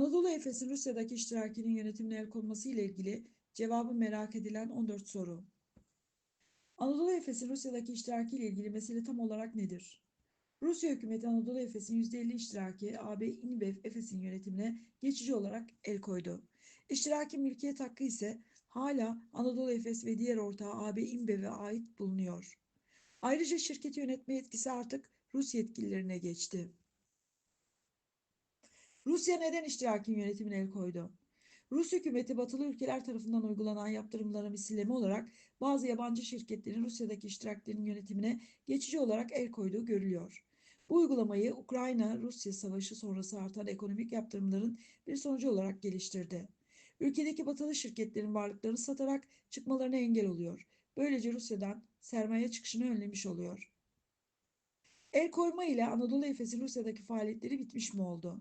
Anadolu Efes'in Rusya'daki iştirakinin yönetimine el konması ile ilgili cevabı merak edilen 14 soru. Anadolu Efes'in Rusya'daki iştiraki ile ilgili mesele tam olarak nedir? Rusya hükümeti Anadolu Efes'in %50 iştiraki AB İnbev Efes'in yönetimine geçici olarak el koydu. İştiraki mülkiyet hakkı ise hala Anadolu Efes ve diğer ortağı AB İnbev'e ait bulunuyor. Ayrıca şirketi yönetme yetkisi artık Rus yetkililerine geçti. Rusya neden iştirakin yönetimine el koydu? Rus hükümeti batılı ülkeler tarafından uygulanan yaptırımlara misilleme olarak bazı yabancı şirketlerin Rusya'daki iştiraklerinin yönetimine geçici olarak el koyduğu görülüyor. Bu uygulamayı Ukrayna-Rusya savaşı sonrası artan ekonomik yaptırımların bir sonucu olarak geliştirdi. Ülkedeki batılı şirketlerin varlıklarını satarak çıkmalarına engel oluyor. Böylece Rusya'dan sermaye çıkışını önlemiş oluyor. El koyma ile Anadolu Efes'in Rusya'daki faaliyetleri bitmiş mi oldu?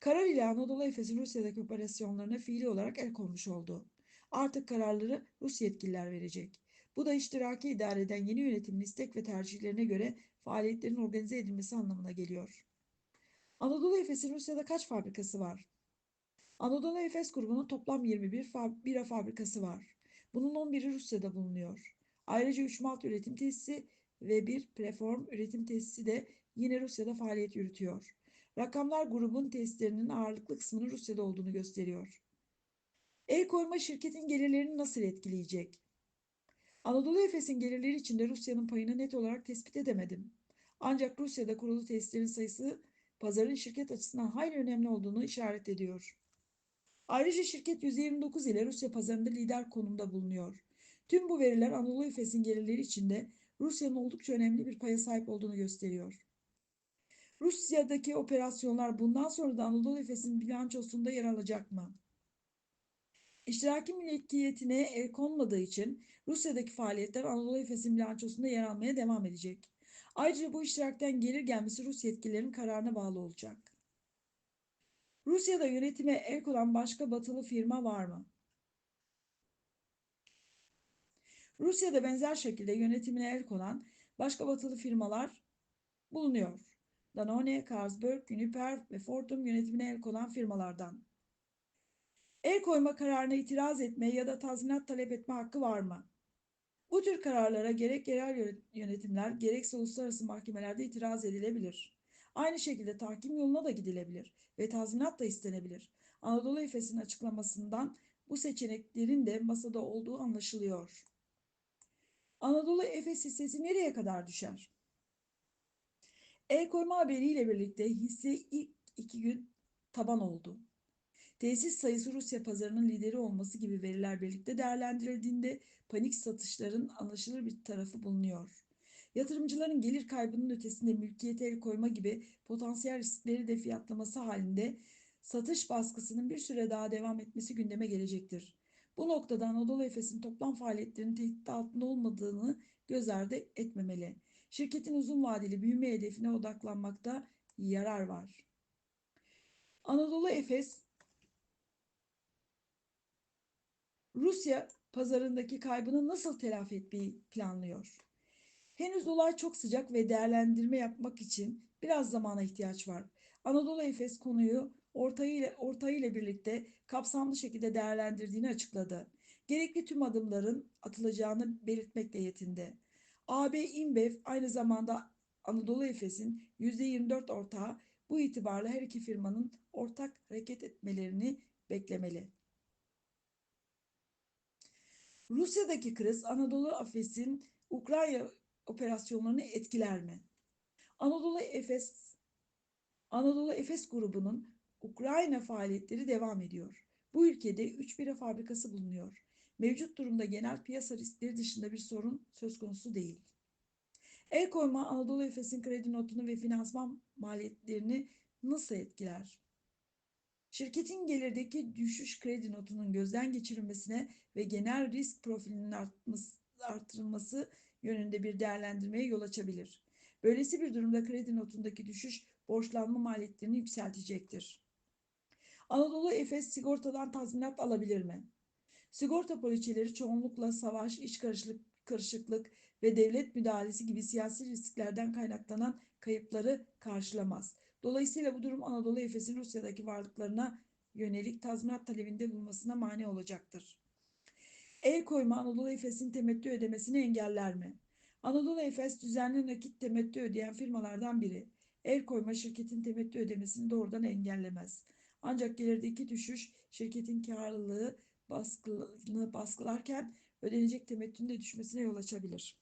Karar Anadolu Efes'in Rusya'daki operasyonlarına fiili olarak el konmuş oldu. Artık kararları Rus yetkililer verecek. Bu da iştiraki idare eden yeni yönetimin istek ve tercihlerine göre faaliyetlerin organize edilmesi anlamına geliyor. Anadolu Efes'in Rusya'da kaç fabrikası var? Anadolu Efes grubunun toplam 21 fab bira fabrikası var. Bunun 11'i Rusya'da bulunuyor. Ayrıca 3 malt üretim tesisi ve bir preform üretim tesisi de yine Rusya'da faaliyet yürütüyor. Rakamlar grubun testlerinin ağırlıklı kısmının Rusya'da olduğunu gösteriyor. El koyma şirketin gelirlerini nasıl etkileyecek? Anadolu Efes'in gelirleri içinde Rusya'nın payını net olarak tespit edemedim. Ancak Rusya'da kurulu testlerin sayısı pazarın şirket açısından hayli önemli olduğunu işaret ediyor. Ayrıca şirket %29 ile Rusya pazarında lider konumda bulunuyor. Tüm bu veriler Anadolu Efes'in gelirleri içinde Rusya'nın oldukça önemli bir paya sahip olduğunu gösteriyor. Rusya'daki operasyonlar bundan sonra da Anadolu Efes'in bilançosunda yer alacak mı? İştiraki mülkiyetine el konmadığı için Rusya'daki faaliyetler Anadolu Efes'in bilançosunda yer almaya devam edecek. Ayrıca bu iştirakten gelir gelmesi Rus yetkililerin kararına bağlı olacak. Rusya'da yönetime el konan başka batılı firma var mı? Rusya'da benzer şekilde yönetimine el konan başka batılı firmalar bulunuyor. Danone, Carlsberg, Uniper ve Ford'un yönetimine el konan firmalardan. El koyma kararına itiraz etme ya da tazminat talep etme hakkı var mı? Bu tür kararlara gerek yerel yönetimler gerekse uluslararası mahkemelerde itiraz edilebilir. Aynı şekilde tahkim yoluna da gidilebilir ve tazminat da istenebilir. Anadolu Efes'in açıklamasından bu seçeneklerin de masada olduğu anlaşılıyor. Anadolu Efes hissesi nereye kadar düşer? El koyma haberiyle birlikte hisse ilk iki gün taban oldu. Tesis sayısı Rusya pazarının lideri olması gibi veriler birlikte değerlendirildiğinde panik satışların anlaşılır bir tarafı bulunuyor. Yatırımcıların gelir kaybının ötesinde mülkiyete el koyma gibi potansiyel riskleri de fiyatlaması halinde satış baskısının bir süre daha devam etmesi gündeme gelecektir. Bu noktada Anadolu Efes'in toplam faaliyetlerinin tehdit altında olmadığını göz ardı etmemeli. Şirketin uzun vadeli büyüme hedefine odaklanmakta yarar var. Anadolu Efes Rusya pazarındaki kaybını nasıl telafi etmeyi planlıyor? Henüz olay çok sıcak ve değerlendirme yapmak için biraz zamana ihtiyaç var. Anadolu Efes konuyu ortayı ile birlikte kapsamlı şekilde değerlendirdiğini açıkladı. Gerekli tüm adımların atılacağını belirtmekle yetindi. AB InBev aynı zamanda Anadolu Efes'in %24 ortağı bu itibarla her iki firmanın ortak hareket etmelerini beklemeli. Rusya'daki kriz Anadolu Efes'in Ukrayna operasyonlarını etkiler mi? Anadolu Efes Anadolu Efes grubunun Ukrayna faaliyetleri devam ediyor. Bu ülkede 3 bira fabrikası bulunuyor. Mevcut durumda genel piyasa riskleri dışında bir sorun söz konusu değil. El koyma Anadolu Efes'in kredi notunu ve finansman maliyetlerini nasıl etkiler? Şirketin gelirdeki düşüş kredi notunun gözden geçirilmesine ve genel risk profilinin artması, artırılması yönünde bir değerlendirmeye yol açabilir. Böylesi bir durumda kredi notundaki düşüş borçlanma maliyetlerini yükseltecektir. Anadolu Efes sigortadan tazminat alabilir mi? Sigorta poliçeleri çoğunlukla savaş, iç karışıklık, karışıklık ve devlet müdahalesi gibi siyasi risklerden kaynaklanan kayıpları karşılamaz. Dolayısıyla bu durum Anadolu Efes'in Rusya'daki varlıklarına yönelik tazminat talebinde bulunmasına mani olacaktır. El koyma Anadolu Efes'in temettü ödemesini engeller mi? Anadolu Efes düzenli nakit temettü ödeyen firmalardan biri. El koyma şirketin temettü ödemesini doğrudan engellemez. Ancak gelirdeki düşüş şirketin karlılığı baskılarken ödenecek temettünün de düşmesine yol açabilir.